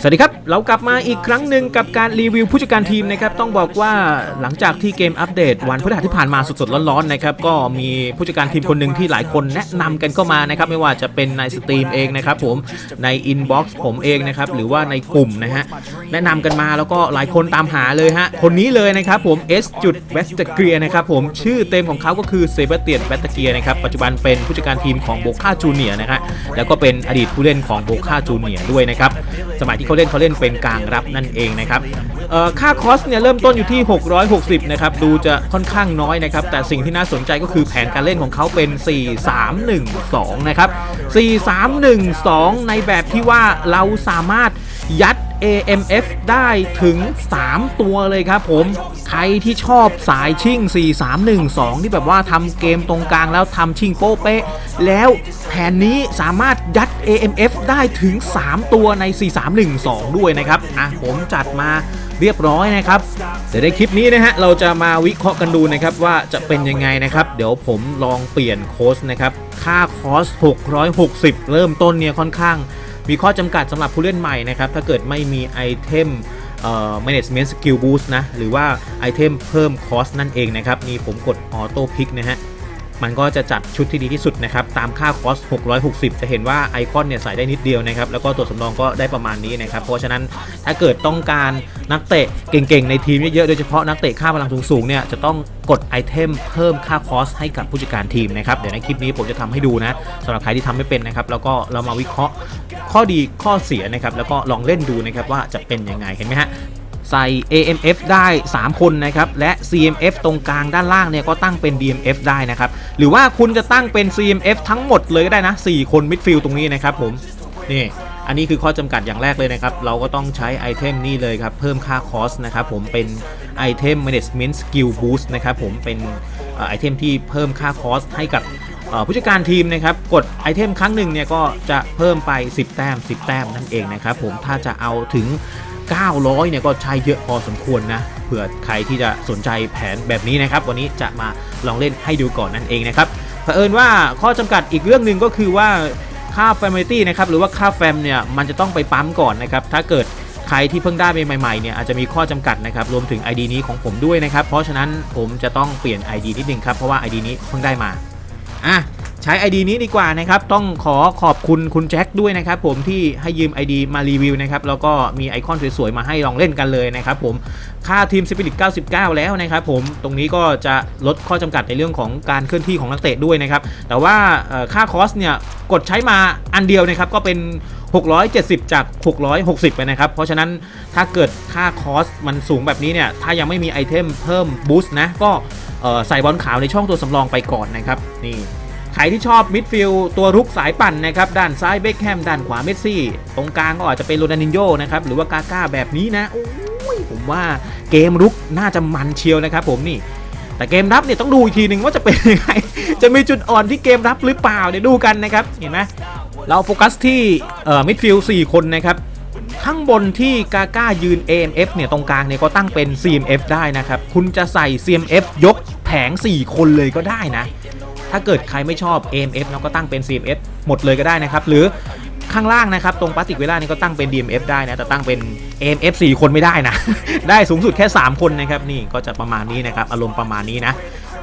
สวัสดีครับ เรากลับมาอีกครั้งหนึ่งกับการรีวิวผู้จัดการทีมนะครับ ต้องบอกว่าหลังจากที่เกมอัปเดตวันพฤหัสที่ผ่านมาสดๆร้อนๆนะครับ ก็มีผู้จัดการทีมคนหนึ่งที่หลายคนแนะนำกันเข้ามานะครับ ไม่ว่าจะเป็นในสตรีมเองนะครับผม ในอินบ็อกซ์ผมเองนะครับ หรือว่าในกลุ่มนะฮะ แนะนำกันมาแล้วก็หลายคนตามหาเลยฮะ คนนี้เลยนะครับผม S จุดเวสต์เกียนะครับผม ชื่อเต็มของเขาก็คือเซเบเตียนเวสต์เกียนะครับ ปัจจุบันเป็นผู้จัดการทีมของโบคาจูเนียนะฮะ แล้วก็เป็นอดีตผู้เล่นของโบคาจูเนียด้วยนะครับ สมัยที่เขาเล่นเขาเล่นเป็นกลางรับนั่นเองนะครับค่าคอสเนี่ยเริ่มต้นอยู่ที่ 660 นะครับ ดูจะค่อนข้างน้อยนะครับ แต่สิ่งที่น่าสนใจก็คือแผนการเล่นของเขาเป็น 4-3-1-2 นะครับ 4-3-1-2 ในแบบที่ว่าเราสามารถยัด AMF ได้ถึง 3 ตัวเลยครับผม ใครที่ชอบสายชิ่ง 4-3-1-2 ที่แบบว่าทำเกมตรงกลางแล้วทำชิ่งโป๊เป๊ะ แล้วแผนนี้สามารถยัด AMF ได้ถึง 3 ตัวใน 4-3-1-2 ด้วยนะครับอะผมจัดมาเรียบร้อยนะครับเดี๋ยวในคลิปนี้นะฮะเราจะมาวิเคราะห์กันดูนะครับว่าจะเป็นยังไงนะครับ เดี๋ยวผมลองเปลี่ยนโค้ชนะครับ ค่าคอส 660 เริ่มต้นเนี่ยค่อนข้าง มีข้อจำกัดสำหรับผู้เล่นใหม่นะครับ ถ้าเกิดไม่มีไอเทมเอ่อ management skill boost นะ หรือว่าไอเทมเพิ่มคอสนั่นเองนะครับ นี่ผมกดออโต้พิกนะฮะ มันก็จะจัดชุดที่ดีที่สุดนะครับ ตามค่าคอส 660 จะเห็นว่าไอคอนเนี่ยใส่ได้นิดเดียวนะครับ แล้วก็ตัวสำรองก็ได้ประมาณนี้นะครับ เพราะฉะนั้นถ้าเกิดต้องการนักเตะเก่งๆ ในทีมเยอะๆ โดยเฉพาะนักเตะค่าพลังสูงๆ เนี่ยจะต้องกดไอเทมเพิ่มค่าคอสให้กับผู้จัดการทีมนะครับ เดี๋ยวในคลิปนี้ผมจะทำให้ดูนะสำหรับใครที่ทำไม่เป็นนะครับ แล้วก็เรามาวิเคราะห์ข้อดีข้อเสียนะครับ แล้วก็ลองเล่นดูนะครับว่าจะเป็นยังไง เห็นไหมฮะ ใส่ AMF ได้ 3 คนนะครับและ CMF ตรงกลางด้านล่างเนี่ยก็ตั้งเป็น DMF ได้นะครับหรือว่าคุณจะตั้งเป็น CMF ทั้งหมดเลยก็ได้นะ 4 คนมิดฟิลด์ตรงนี้นะครับผมนี่อันนี้คือข้อจำกัดอย่างแรกเลยนะครับ เราก็ต้องใช้ไอเทมนี่เลยครับ เพิ่มค่าคอสนะครับผมเป็นไอเทม Management Skill Boost นะครับผมเป็นไอเทมที่เพิ่มค่าคอสให้กับผู้จัดการทีมนะครับ กดไอเทมครั้งหนึ่งเนี่ยก็จะเพิ่มไป 10 แต้ม 10 แต้มนั่นเองนะครับผมถ้าจะเอาถึง 900เนี่ยก็ใช้เยอะพอสมควรนะเผื่อใครที่จะสนใจแผนแบบนี้นะครับ วันนี้จะมาลองเล่นให้ดูก่อนนั่นเองนะครับเผอิญว่าข้อจำกัดอีกเรื่องหนึ่งก็คือว่าค่า Family นะครับหรือว่าค่าแฟมเนี่ยมันจะต้องไปปั๊มก่อนนะครับถ้าเกิดใครที่เพิ่งได้ใหม่ๆเนี่ยอาจจะมีข้อจำกัดนะครับรวมถึง ID นี้ของผมด้วยนะครับเพราะฉะนั้นผมจะต้องเปลี่ยน ID นิดนึงครับเพราะว่า ID นี้เพิ่งได้มาอะ ใช้ ID นี้ดีกว่านะครับ ต้องขอขอบคุณคุณแจ็คด้วยนะครับผมที่ให้ยืม ID มารีวิวนะครับ แล้วก็มีไอคอนสวยๆ มาให้ลองเล่นกันเลยนะครับผม ค่าทีมสปิริต99 แล้วนะครับผม ตรงนี้ก็จะลดข้อจำกัดในเรื่องของการเคลื่อนที่ของนักเตะด้วยนะครับ แต่ว่าค่าคอสเนี่ยกดใช้มาอันเดียวนะครับก็เป็น 670 จาก 660 ไปนะครับ เพราะฉะนั้นถ้าเกิดค่าคอสมันสูงแบบนี้เนี่ย ถ้ายังไม่มีไอเทมเพิ่มบูสต์นะ ก็ใส่บอลขาวในช่องตัวสำรองไปก่อนนะครับ นี่ ครที่ชอบมิดฟิลด์ตัวรุกสายปั่นนะครับด้านซ้ายเบคแฮมด้านขวาเมสซี่ ตรงกลางก็อาจจะเป็นโรนัลดินโญนะครับหรือว่ากาก้าแบบนี้นะโอ้ยผมว่าเกมรุกน่าจะมันเชียวนะครับผมนี่แต่เกมรับเนี่ยต้องดูอีกทีหนึ่งว่าจะเป็นยังไง จะมีจุดอ่อนที่เกมรับหรือเปล่าเดี๋ยวดูกันนะครับ เห็นไหมเราโฟกัสที่เอ่อมิดฟิลด์4คนนะครับ ข้างบนที่กาก้ายืน AMF เนี่ยตรงกลางเนี่ยก็ตั้งเป็น CMF ได้นะครับ คุณจะใส่ CMF ยกแผง 4 คนเลยก็ได้นะ ถ้าเกิดใครไม่ชอบ AMF เนาก็ตั้งเป็น CMF หมดเลยก็ได้นะครับ หรือข้างล่างนะครับ ตรงพลาสติกเวลานี่ก็ตั้งเป็น DMF ได้นะ แต่ตั้งเป็น AMF 4 คนไม่ได้นะ ได้สูงสุดแค่ 3 คนนะครับ นี่ก็จะประมาณนี้นะครับ อารมณ์ประมาณนี้นะ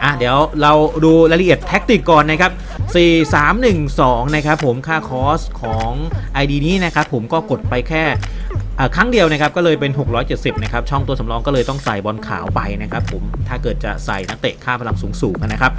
อะเดี๋ยวเราดูรายละเอียดแท็กติกก่อนนะครับ 4312 นะครับผมค่าคอสของ ID นี้นะครับผมก็กดไปแค่ครั้งเดียวนะครับก็เลยเป็น 670 นะครับ ช่องตัวสำรองก็เลยต้องใส่บอลขาวไปนะครับผมถ้าเกิดจะใส่นักเตะค่าพลังสูงๆนะครับ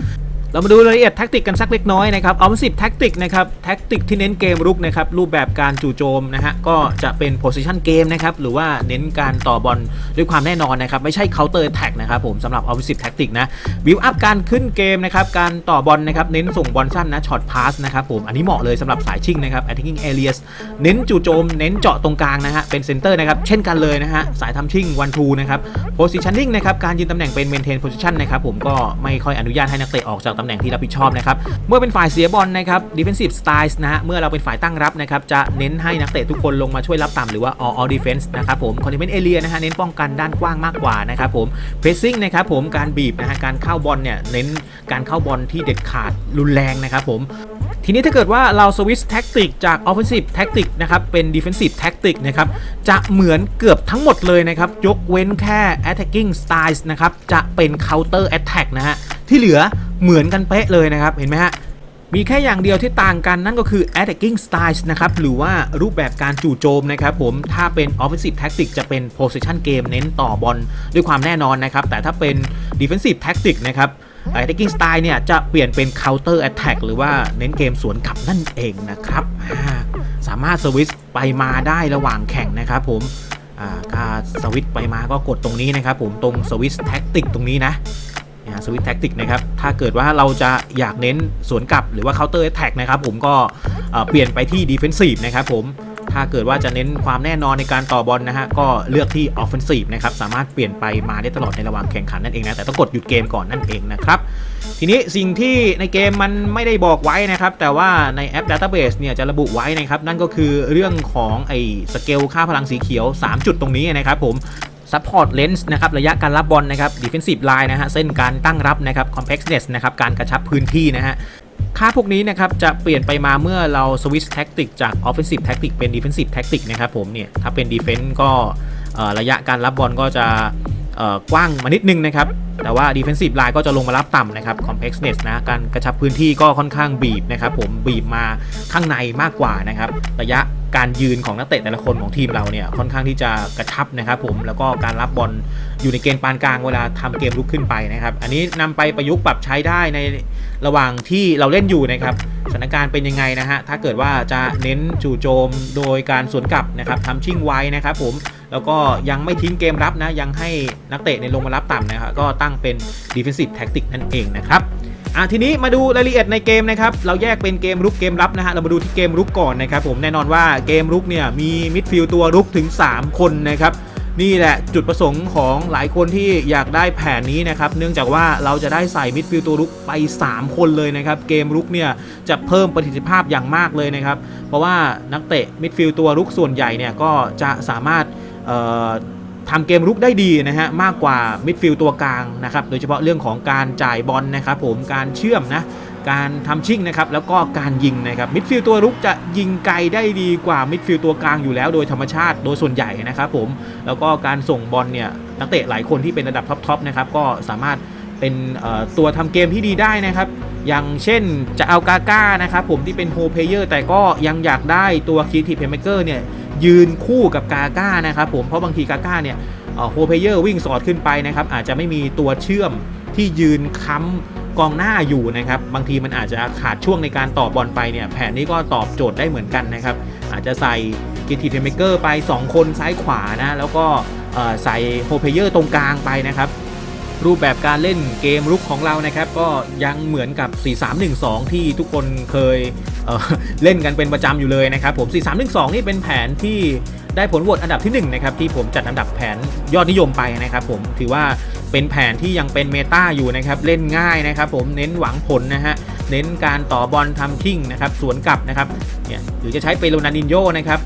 เรามาดูรายละเอียดแท็กติกกันสักเล็กน้อยนะครับเอาสิบแท็กติกนะครับแท็กติกที่เน้นเกมรุกนะครับรูปแบบการจู่โจมนะฮะก็จะเป็น position game นะครับหรือว่าเน้นการต่อบอลด้วยความแน่นอนนะครับไม่ใช่ counter attack นะครับผมสำหรับ offensive tactic นะ build up การขึ้นเกมนะครับการต่อบอลนะครับเน้นส่งบอลสั้นนะ short pass นะครับผมอันนี้เหมาะเลยสำหรับสายชิงนะครับ attacking areas เน้นจู่โจม เน้นเจาะตรงกลางนะฮะเป็น center นะครับเช่นกันเลยนะฮะสายทำชิง one two นะครับ positioning นะครับการยืนตำแหน่งเป็น maintain position นะครับผมก็ไม่ค่อยอนุญาตให้นักเตะออกจากตำแหน่งที่รับผิดชอบนะครับเมื่อเป็นฝ่ายเสียบอลนะครับ defensive styles นะฮะเมื่อเราเป็นฝ่ายตั้งรับนะครับจะเน้นให้นักเตะทุกคนลงมาช่วยรับต่ำหรือว่า all all defense นะครับผม containment area นะฮะเน้นป้องกันด้านกว้างมากกว่านะครับผม pressing นะครับผมการบีบนะฮะการเข้าบอลเนี่ยเน้นการเข้าบอลที่เด็ดขาดรุนแรงนะครับผมทีนี้ถ้าเกิดว่าเราสวิตช์แท็กติกจาก offensive tactic นะครับเป็น defensive tactic นะครับจะเหมือนเกือบทั้งหมดเลยนะครับ ยกเว้นแค่ attacking styles นะครับจะเป็น counter attack นะฮะ ที่เหลือเหมือนกันเป๊ะเลยนะครับ เห็นไหมฮะ มีแค่อย่างเดียวที่ต่างกันนั่นก็คือ attacking styles นะครับ หรือว่ารูปแบบการจู่โจมนะครับผม ถ้าเป็น offensive tactic จะเป็น possession game เน้นต่อบอลด้วยความแน่นอนนะครับ แต่ถ้าเป็น defensive tactic นะครับ attacking style เนี่ยจะเปลี่ยนเป็น counter attack หรือว่าเน้นเกมสวนกลับนั่นเองนะครับ สามารถสวิตช์ไปมาได้ระหว่างแข่งนะครับผมอ่าถ้าสวิตช์ไปมาก็กดตรงนี้นะครับผมตรงสวิตช์แท็กติกตรงนี้นะ สวิตแท็กติกนะครับ ถ้าเกิดว่าเราจะอยากเน้นสวนกลับหรือว่า counter attack นะครับผมก็เปลี่ยนไปที่ defensive นะครับผมถ้าเกิดว่าจะเน้นความแน่นอนในการต่อบอลนะฮะก็เลือกที่ offensive นะครับสามารถเปลี่ยนไปมาได้ตลอดในระหว่างแข่งขันนั่นเองนะแต่ต้องกดหยุดเกมก่อนนั่นเองนะครับทีนี้สิ่งที่ในเกมมันไม่ได้บอกไว้นะครับ แต่ว่าในแอป Database เนี่ยจะระบุไว้นะครับ นั่นก็คือเรื่องของไอ้สเกลค่าพลังสีเขียว 3 จุดตรงนี้นะครับผม Support Lens นะครับระยะการรับบอลนะครับ Defensive Line นะฮะเส้นการตั้งรับนะครับ Compactness นะครับการกระชับพื้นที่นะฮะค่าพวกนี้นะครับจะเปลี่ยนไปมาเมื่อเรา switch tactic จาก offensive tactic เป็น defensive tactic นะครับผมเนี่ยถ้าเป็น defense ก็ระยะการรับบอลก็จะกว้างมานิดนึงนะครับ แต่ว่า defensive line ก็จะลงมารับต่ำนะครับ compactness นะการกระชับพื้นที่ก็ค่อนข้างบีบนะครับผมบีบมาข้างในมากกว่านะครับ ระยะการยืนของนักเตะแต่ละคนของทีมเราเนี่ยค่อนข้างที่จะกระชับนะครับผมแล้วก็การรับบอลอยู่ในเกณฑ์ปานกลางเวลาทำเกมลุกขึ้นไปนะครับ อันนี้นำไปประยุกต์ปรับใช้ได้ในระหว่างที่เราเล่นอยู่นะครับสถานการณ์เป็นยังไงนะฮะถ้าเกิดว่าจะเน้นจู่โจมโดยการสวนกลับนะครับทำชิ่งไว้นะครับผมแล้วก็ยังไม่ทิ้งเกมรับนะยังให้นักเตะในลงมารับต่ำนะครับก็ตั้งเป็น defensive tactic นั่นเองนะครับ อะทีนี้มาดูรายละเอียดในเกมนะครับเราแยกเป็นเกมรุกเกมรับนะฮะเรามาดูที่เกมรุกก่อนนะครับผมแน่นอนว่าเกมรุกเนี่ยมีมิดฟิลด์ตัวรุกถึง 3 คนนะครับนี่แหละจุดประสงค์ของหลายคนที่อยากได้แผนนี้นะครับ เนื่องจากว่าเราจะได้ใส่มิดฟิลด์ตัวรุกไป 3 คนเลยนะครับ เกมรุกเนี่ยจะเพิ่มประสิทธิภาพอย่างมากเลยนะครับ เพราะว่านักเตะมิดฟิลด์ตัวรุกส่วนใหญ่เนี่ยก็จะสามารถ ทำเกมรุกได้ดีนะฮะมากกว่ามิดฟิลด์ตัวกลางนะครับโดยเฉพาะเรื่องของการจ่ายบอลนะครับผมการเชื่อมนะการทำชิ่งนะครับแล้วก็การยิงนะครับมิดฟิลด์ตัวรุกจะยิงไกลได้ดีกว่ามิดฟิลด์ตัวกลางอยู่แล้วโดยธรรมชาติโดยส่วนใหญ่นะครับผมแล้วก็การส่งบอลเนี่ยนักเตะหลายคนที่เป็นระดับท็อปๆนะครับก็สามารถเป็นตัวทำเกมที่ดีได้นะครับอย่างเช่นจะเอากาก้านะครับผมที่เป็นโฮเพเยอร์แต่ก็ยังอยากได้ตัวคีทีเพเมเกอร์เนี่ย ยืนคู่กับกาก้านะครับผมเพราะบางทีกาก้าเนี่ยโฮเพเยอร์วิ่งสอดขึ้นไปนะครับอาจจะไม่มีตัวเชื่อมที่ยืนค้ำกองหน้าอยู่นะครับบางทีมันอาจจะขาดช่วงในการต่อบอลไปเนี่ยแผนนี้ก็ตอบโจทย์ได้เหมือนกันนะครับอาจจะใส่กีทีเพเมเกอร์ไป 2 คนซ้ายขวานะแล้วก็ใส่โฮเพเยอร์ตรงกลางไปนะครับ รูปแบบการเล่นเกมรุกของเรานะครับ ก็ยังเหมือนกับ 4312 ที่ทุกคนเคยเเล่นกันเป็นประจำอยู่เลยนะครับผม 4312 นี่เป็นแผนที่ได้ผลโหวตอันดับที่1นะครับที่ผมจัดอันดับแผนยอดนิยมไปนะครับผมถือว่าเป็นแผนที่ยังเป็นเมตาอยู่นะครับเล่นง่ายนะครับผมเน้นหวังผลนะฮะเน้นการต่อบอลทำชิ่งนะครับสวนกลับนะครับเนี่ยหรือจะใช้เป็นโรนัลดินโญนะครับ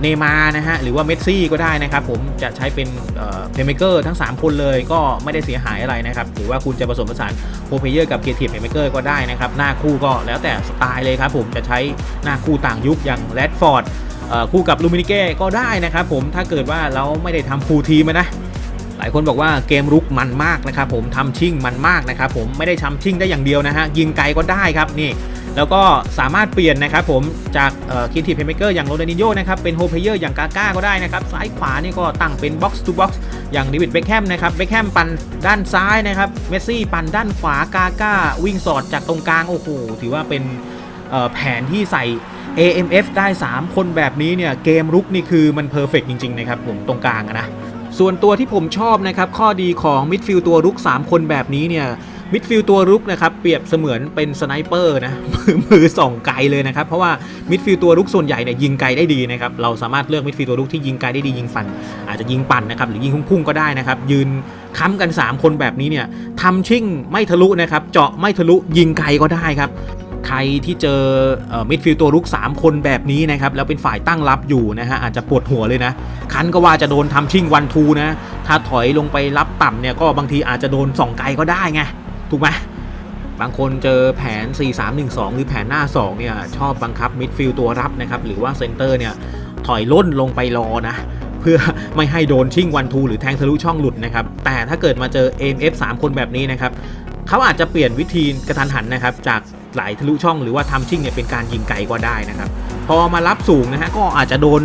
เนมานะฮะหรือว่าเมสซี่ก็ได้นะครับผมจะใช้เป็นเพลย์เมเกอร์ทั้ง 3 คนเลยก็ไม่ได้เสียหายอะไรนะครับหรือว่าคุณจะผสมผสานโฮเพเยอร์กับเกียร์ทีเพลย์เมเกอร์ก็ได้นะครับหน้าคู่ก็แล้วแต่สไตล์เลยครับผมจะใช้หน้าคู่ต่างยุคอย่างแรดฟอร์ดคู่กับลูมินิเก้ก็ได้นะครับผมถ้าเกิดว่าเราไม่ได้ทำฟูลทีมนะายคนบอกว่าเกมรุกมันมากนะครับผมทำชิ่งมันมากนะครับผมไม่ได้ทำชิ่งได้อย่างเดียวนะฮะยิงไกลก็ได้ครับนี่แล้วก็สามารถเปลี่ยนนะครับผมจากคิทีเพย์เมเกอร์อย่างโรนัลดิโญนะครับเป็นโฮเพเยอร์อย่างกาก้าก็ได้นะครับซ้ายขวานี่ก็ตั้งเป็นบ็อกซ์ทูบ็อกซ์อย่างดิวิดเบคแฮมนะครับเบคแฮมปั่นด้านซ้ายนะครับเมสซี่ปั่นด้านขวากาก้าวิ่งสอดจากตรงกลางโอ้โหถือว่าเป็นแผนที่ใส่ AMF ได้ 3 คนแบบนี้เนี่ยเกมรุกนี่คือมันเพอร์เฟกจริง ๆ นะครับผมตรงกลางนะ ส่วนตัวที่ผมชอบนะครับข้อดีของมิดฟิลตัวรุก 3 คนแบบนี้เนี่ยมิดฟิลตัวรุกนะครับเปรียบเสมือนเป็นสไนเปอร์นะมือส่องไกลเลยนะครับเพราะว่ามิดฟิลตัวรุกส่วนใหญ่เนี่ยยิงไกลได้ดีนะครับเราสามารถเลือกมิดฟิลตัวรุกที่ยิงไกลได้ดียิงปั่นอาจจะยิงปั่นนะครับหรือยิงพุ่งๆก็ได้นะครับยืนค้ำกัน 3 คนแบบนี้เนี่ยทำชิ่งไม่ทะลุนะครับเจาะไม่ทะลุยิงไกลก็ได้ครับ ใครที่เจอมิดฟิลด์ตัวรุก 3 คนแบบนี้นะครับ แล้วเป็นฝ่ายตั้งรับอยู่นะฮะอาจจะปวดหัวเลยนะ คันก็ว่าจะโดนทำชิ่งวันทูนะ ถ้าถอยลงไปรับต่ำเนี่ยก็บางทีอาจจะโดนส่องไกลก็ได้ไง ถูกไหมบางคนเจอแผน 4-3-1-2 หรือแผนหน้า 2 เนี่ย ชอบบังคับมิดฟิลด์ตัวรับนะครับ หรือว่าเซนเตอร์เนี่ย ถอยล่นลงไปรอนะ เพื่อไม่ให้โดนชิ่งวันทูหรือแทงทะลุช่องหลุดนะครับ แต่ถ้าเกิดมาเจอ AMF 3 คนแบบนี้นะครับเขาอาจจะเปลี่ยนวิธีกระทันหันนะครับจาก ไหลทะลุช่องหรือว่าทำชิ่งเนี่ยเป็นการยิงไกลก็ได้นะครับ พอมารับสูงนะฮะก็อาจจะโดน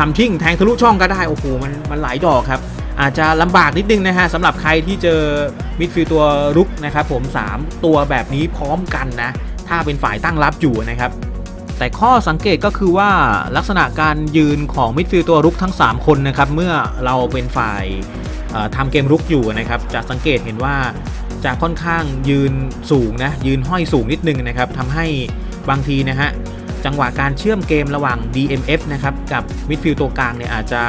ทำชิ่งแทงทะลุช่องก็ได้โอ้โหมันมันหลายดอกครับอาจจะลำบากนิดนึงนะฮะสำหรับใครที่เจอมิดฟิลตัวรุกนะครับผม 3 ตัวแบบนี้พร้อมกันนะ ถ้าเป็นฝ่ายตั้งรับอยู่นะครับ แต่ข้อสังเกตก็คือว่าลักษณะการยืนของมิดฟิลตัวรุกทั้ง 3 คนนะครับ เมื่อเราเป็นฝ่ายทำเกมรุกอยู่นะครับ จะสังเกตเห็นว่า จะค่อนข้างยืนสูงนะยืนห้อยสูงนิดนึงนะครับทำให้บางทีนะฮะจังหวะการเชื่อมเกมระหว่าง DMF นะครับกับมิดฟิลด์ตัวกลางเนี่ยอาจจะ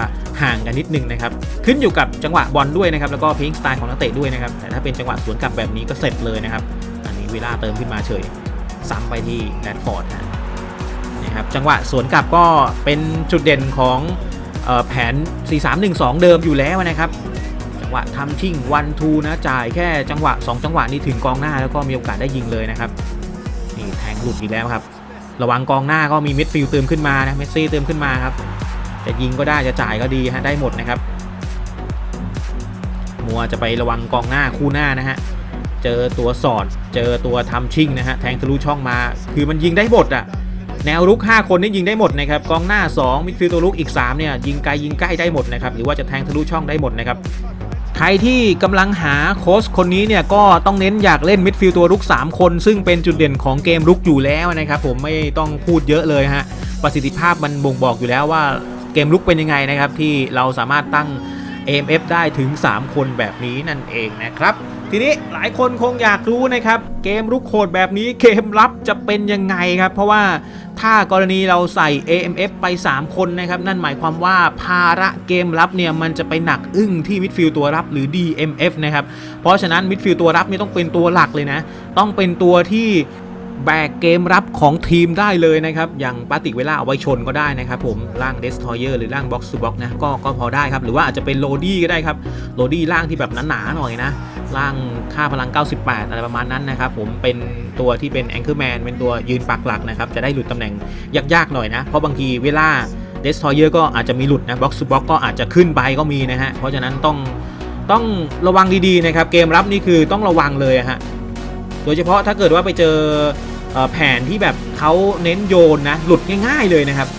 ห่างกันนิดนึงนะครับขึ้นอยู่กับจังหวะบอลด้วยนะครับแล้วก็เพลงสไตล์ของนักเตะด้วยนะครับแต่ถ้าเป็นจังหวะสวนกลับแบบนี้ก็เสร็จเลยนะครับอันนี้เวลาเติมขึ้นมาเฉยซ้ำไปที่แรดฟอร์ดนะครับจังหวะสวนกลับก็เป็นจุดเด่นของออแผน 4-3-1-2 เดิมอยู่แล้วนะครับ จังหวะทำชิ่งวันทูนะจ่ายแค่จังหวะ 2 จังหวะนี้ถึงกองหน้าแล้วก็มีโอกาสได้ยิงเลยนะครับนี่แทงหลุดอีกแล้วครับ ระวังกองหน้าก็มีมิดฟิลด์เติมขึ้นมานะเมสซี่เติมขึ้นมาครับจะยิงก็ได้จะจ่ายก็ดีฮะได้หมดนะครับ มัวจะไประวังกองหน้าคู่หน้านะฮะเจอตัวสอดเจอตัวทำชิ่งนะฮะแทงทะลุช่องมา คือมันยิงได้หมดอะแนวรุก 5 คนนี่ยิงได้หมดนะครับกองหน้า 2 มิดฟิลด์ตัวรุกอีก 3 เนี่ย ยิงไกลยิงใกล้ได้หมดนะครับ หรือว่าจะแทงทะลุช่องได้หมดนะครับ ใครที่กำลังหาโค้ชคนนี้เนี่ยก็ต้องเน้นอยากเล่นมิดฟิลด์ตัวรุก 3 คน ซึ่งเป็นจุดเด่นของเกมรุกอยู่แล้วนะครับผมไม่ต้องพูดเยอะเลยฮะประสิทธิภาพมันบ่งบอกอยู่แล้วว่าเกมรุกเป็นยังไงนะครับที่เราสามารถตั้ง AMF ได้ถึง 3 คนแบบนี้นั่นเองนะครับ ทีนี้หลายคนคงอยากรู้นะครับ เกมรุกโคดแบบนี้เกมรับจะเป็นยังไงครับ เพราะว่าถ้ากรณีเราใส่ AMF ไป 3 คนนะครับ นั่นหมายความว่าภาระเกมรับเนี่ย มันจะไปหนักอึ้งที่มิดฟิลตัวรับหรือ DMF นะครับ เพราะฉะนั้นมิดฟิลตัวรับนี่ต้องเป็นตัวหลักเลยนะ ต้องเป็นตัวที่แบกเกมรับของทีมได้เลยนะครับ อย่างปาติเวลาเอาไว้ชนก็ได้นะครับผมร่าง Destroyer หรือร่าง Box to Box นะก็ก็พอได้ครับ หรือว่าอาจจะเป็นโ o ดี้ก็ได้ครับโ o ดี้ร่างที่แบบหนาๆหน่อยนะ ร่างค่าพลัง 98 อะไรประมาณนั้นนะครับผมเป็นตัวที่เป็น Anchorman เป็นตัวยืนปักหลักนะครับ จะได้หลุดตำแหน่งยากๆหน่อยนะ เพราะบางทีเวลา Destroyer ก็อาจจะมีหลุดนะ Box to Box ก็อาจจะขึ้นไปก็มีนะฮะ เพราะฉะนั้นต้องต้องระวังดีๆนะครับ เกมรับนี่คือต้องระวังเลยะฮะโดยเฉพาะถ้าเกิดว่าไปเจออ่อแผนที่แบบเขาเน้นโยนนะหลุดง่าย ๆเลยนะครับ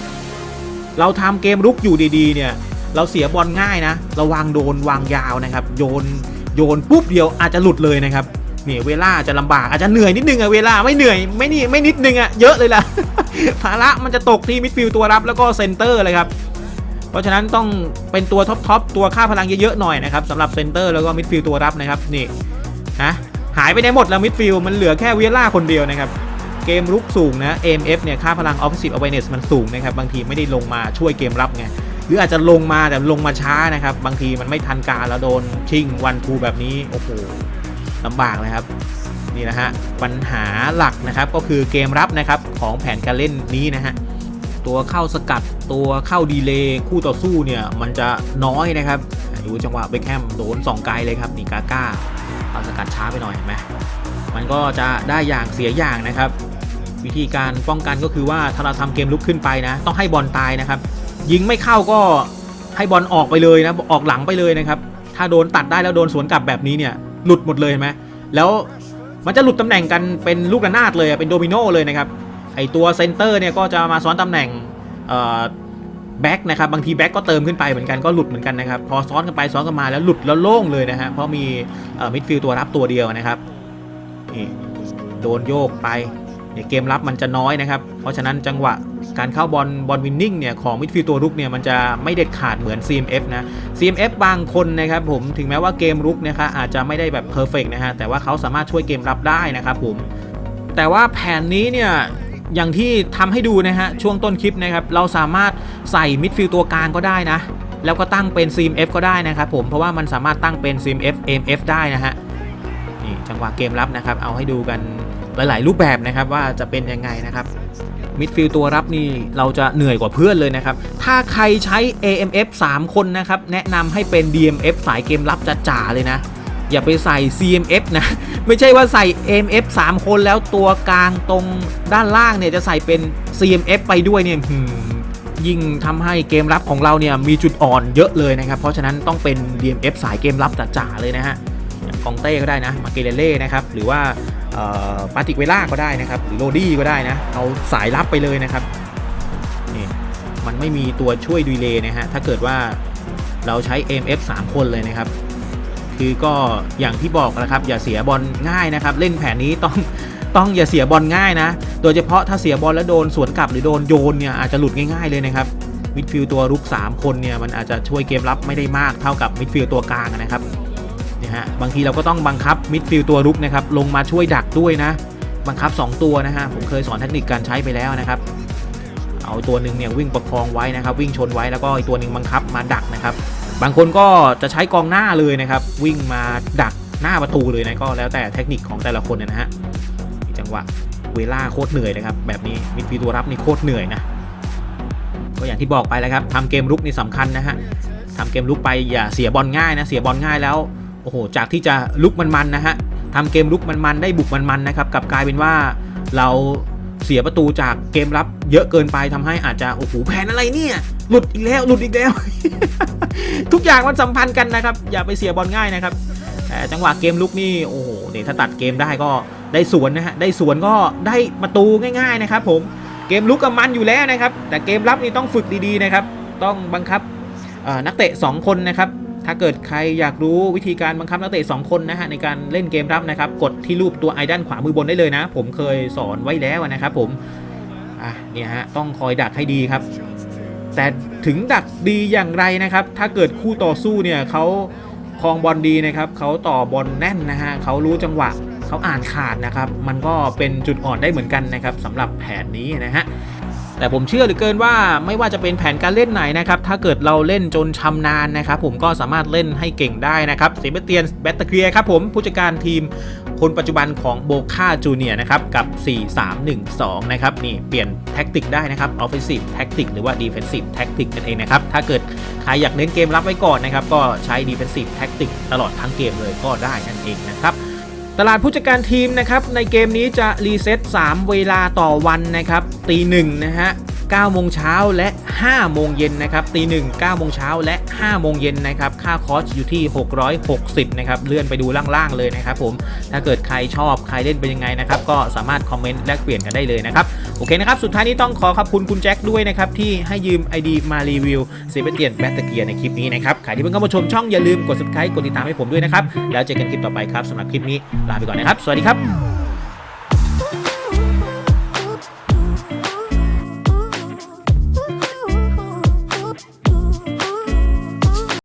เราทำเกมรุกอยู่ดีๆเนี่ยเราเสียบอลง่ายนะ ระวังโดนวางยาวนะครับ โยน โยนปุ๊บเดียวอาจจะหลุดเลยนะครับเนี่ยเวลาจะลำบากอาจจะเหนื่อยนิดนึงอะเวลาไม่เหนื่อยไม่นี่ไม่นิดนึงอะเยอะเลยล่ะภาระมันจะตกที่มิดฟิลด์ตัวรับแล้วก็เซนเตอร์เลยครับเพราะฉะนั้นต้องเป็นตัวท็อปทอปตัวค่าพลังเยอะๆหน่อยนะครับสำหรับเซนเตอร์แล้วก็มิดฟิลด์ตัวรับนะครับนี่ฮะหายไปได้หมดแล้วมิดฟิลด์มันเหลือแค่เวล่าคนเดียวนะครับเกมรุกสูงนะ AMF เนี่ยค่าพลัง Offensive Awareness มันสูงนะครับบางทีไม่ได้ลงมาช่วยเกมรับไง หรืออาจจะลงมาแต่ลงมาช้านะครับ บางทีมันไม่ทันการแล้วโดนชิงวันทูแบบนี้โอ้โหลำบากเลยครับนี่นะฮะปัญหาหลักนะครับก็คือเกมรับนะครับของแผนการเล่นนี้นะฮะตัวเข้าสกัดตัวเข้าดีเลย์คู่ต่อสู้เนี่ยมันจะน้อยนะครับดูจังหวะเบคแฮมโดน2ไกลเลยครับนี่กาก้าเอาสกัดช้าไปหน่อยเห็นไหมมันก็จะได้อย่างเสียอย่างนะครับ วิธีการป้องกันก็คือว่าถ้าเราทำเกมลุกขึ้นไปนะ ต้องให้บอลตายนะครับ ยิงไม่เข้าก็ให้บอลออกไปเลยนะออกหลังไปเลยนะครับ ถ้าโดนตัดได้แล้วโดนสวนกลับแบบนี้เนี่ยหลุดหมดเลยเห็นไหมแล้วมันจะหลุดตำแหน่งกันเป็นลูกระนาดเลยเป็นโดมิโนเลยนะครับไอตัวเซนเตอร์เนี่ยก็จะมาซ้อนตำแหน่งแบ็กนะครับบางทีแบ็กก็เติมขึ้นไปเหมือนกันก็หลุดเหมือนกันนะครับพอซ้อนกันไปซ้อนกันมาแล้วหลุดแล้วโล่งเลยนะฮะเพราะมีมิดฟิลด์ตัวรับตัวเดียวนะครับนี่โดนโยกไป เนี่ยเกมรับมันจะน้อยนะครับ เพราะฉะนั้นจังหวะการเข้าบอลบอลวินนิ่งเนี่ยของมิดฟิลด์ตัวรุกเนี่ยมันจะไม่เด็ดขาดเหมือน CMF นะ CMF บางคนนะครับผมถึงแม้ว่าเกมรุกนะคะอาจจะไม่ได้แบบเพอร์เฟกนะฮะแต่ว่าเขาสามารถช่วยเกมรับได้นะครับผมแต่ว่าแผนนี้เนี่ยอย่างที่ทำให้ดูนะฮะช่วงต้นคลิปนะครับเราสามารถใส่มิดฟิลด์ตัวกลางก็ได้นะแล้วก็ตั้งเป็น CMF ก็ได้นะครับผมเพราะว่ามันสามารถตั้งเป็น CMF AMF ได้นะฮะนี่จังหวะเกมรับนะครับเอาให้ดูกัน หลาย ๆ รูปแบบนะครับว่าจะเป็นยังไงนะครับมิดฟิลด์ตัวรับนี่เราจะเหนื่อยกว่าเพื่อนเลยนะครับ ถ้าใครใช้ AMF 3 คนนะครับ แนะนำให้เป็น DMF สายเกมรับจ๋าๆเลยนะ อย่าไปใส่ CMF นะ ไม่ใช่ว่าใส่ AMF 3 คนแล้วตัวกลางตรงด้านล่างเนี่ยจะใส่เป็น CMF ไปด้วยเนี่ยยิ่งทำให้เกมรับของเราเนี่ยมีจุดอ่อนเยอะเลยนะครับ เพราะฉะนั้นต้องเป็น DMF สายเกมรับจ๋าๆเลยนะฮะอย่างกองเต้ก็ได้นะ มาเกเลเล่นะครับ หรือว่า ปาติกเวล่าก็ได้นะครับ หรือโรดี้ก็ได้นะ เอาสายรับไปเลยนะครับนี่มันไม่มีตัวช่วยดีเลย์นะฮะ ถ้าเกิดว่าเราใช้ MF 3 คนเลยนะครับ คือก็อย่างที่บอกนะครับ อย่าเสียบอลง่ายนะครับ เล่นแผนนี้ต้องต้องอย่าเสียบอลง่ายนะ โดยเฉพาะถ้าเสียบอลแล้วโดนสวนกลับหรือโดนโยนเนี่ยอาจจะหลุดง่ายๆเลยนะครับมิดฟิลด์ตัวรุก 3 คนเนี่ยมันอาจจะช่วยเกมรับไม่ได้มากเท่ากับมิดฟิลด์ตัวกลางนะครับ ฮะบางทีเราก็ต้องบังคับมิดฟิลตัวรุกนะครับลงมาช่วยดักด้วยนะ บังคับ 2 ตัวนะฮะผมเคยสอนเทคนิคการใช้ไปแล้วนะครับ เอาตัวหนึ่งเนี่ยวิ่งประคองไว้นะครับ วิ่งชนไว้แล้วก็อีกตัวหนึ่งบังคับมาดักนะครับ บางคนก็จะใช้กองหน้าเลยนะครับ วิ่งมาดักหน้าประตูเลยนะก็แล้วแต่เทคนิคของแต่ละคนนะฮะจังหวะเวลาโคตรเหนื่อยเลยครับแบบนี้มิดฟิลตัวรับนี่โคตรเหนื่อยนะก็อย่างที่บอกไปแล้วครับทำเกมลุกนี่สำคัญนะฮะทำเกมลุกไปอย่าเสียบอลง่ายนะเสียบอลง่ายแล้ว โอ้โหจากที่จะลุกมันๆนะฮะทำเกมลุกมันๆได้บุกมันๆนะครับกับกลายเป็นว่าเราเสียประตูจากเกมรับเยอะเกินไปทำให้อาจจะโอ้โหแผนอะไรเนี่ยหลุดอีกแล้วหลุดอีกแล้ว ทุกอย่างมันสัมพันธ์กันนะครับ อย่าไปเสียบอลง่ายนะครับแต่จังหวะเกมลุกนี่โอ้โหเนี่ยถ้าตัดเกมได้ก็ได้สวนนะฮะได้สวนก็ได้ประตูง่าย ๆนะครับ ผมเกมลุกกับมันอยู่แล้วนะครับ แต่เกมรับนี่ต้องฝึกดีๆนะครับ ต้องบังคับนักเตะ 2 คนนะครับ ถ้าเกิดใครอยากรู้วิธีการบังคับนักเตะ2คนนะฮะในการเล่นเกมรับนะครับ กดที่รูปตัวไอด้านขวามือบนได้เลยนะ ผมเคยสอนไว้แล้วนะครับผม อะเนี่ยฮะต้องคอยดักให้ดีครับ แต่ถึงดักดีอย่างไรนะครับ ถ้าเกิดคู่ต่อสู้เนี่ยเขาครองบอลดีนะครับเขาต่อบอลแน่นนะฮะเขารู้จังหวะเขาอ่านขาดนะครับ มันก็เป็นจุดอ่อนได้เหมือนกันนะครับสำหรับแผนนี้นะฮะ แต่ผมเชื่อเหลือเกินว่าไม่ว่าจะเป็นแผนการเล่นไหนนะครับ ถ้าเกิดเราเล่นจนชำนาญนะครับ ผมก็สามารถเล่นให้เก่งได้นะครับเซเบเตียนแบตเตอร์เครับผมผู้จัดการทีมคนปัจจุบันของโบคาจูเนียนะครับ กับ 4-3-1-2 นะครับ นี่เปลี่ยนแท็กติกได้นะครับ Offensive Tactic หรือว่า Defensive Tactic นั่นเองนะครับ ถ้าเกิดใครอยากเน้นเกมรับไว้ก่อนนะครับ ก็ใช้ Defensive Tactic ตลอดทั้งเกมเลยก็ได้นั่นเองนะครับ ตลาดผู้จัดการทีมนะครับในเกมนี้จะรีเซ็ต3 เวลาต่อวันนะครับตีหนึ่งนะฮะ 9โมงเช้าและ5โมงเย็นนะครับตีหนึ่ง9โมงเช้าและ5โมงเย็นนะครับค่าคอร์สอยู่ที่ 660นะครับเลื่อนไปดูล่างๆเลยนะครับผมถ้าเกิดใครชอบใครเล่นเป็นยังไงนะครับก็สามารถคอมเมนต์แลกเปลี่ยนกันได้เลยนะครับโอเคนะครับสุดท้ายนี้ต้องขอขอบคุณคุณแจ็คด้วยนะครับที่ให้ยืม ID มารีวิวเซเบเตียนแบตเตอร์เกียในคลิปนี้นะครับใครที่เพิ่งเข้ามาชมช่องอย่าลืมกด subscribe กดติดตามให้ผมด้วยนะครับแล้วเจอกันคลิปต่อไปครับสำหรับคลิปนี้ลาไปก่อนนะครับ สวัสดีครับ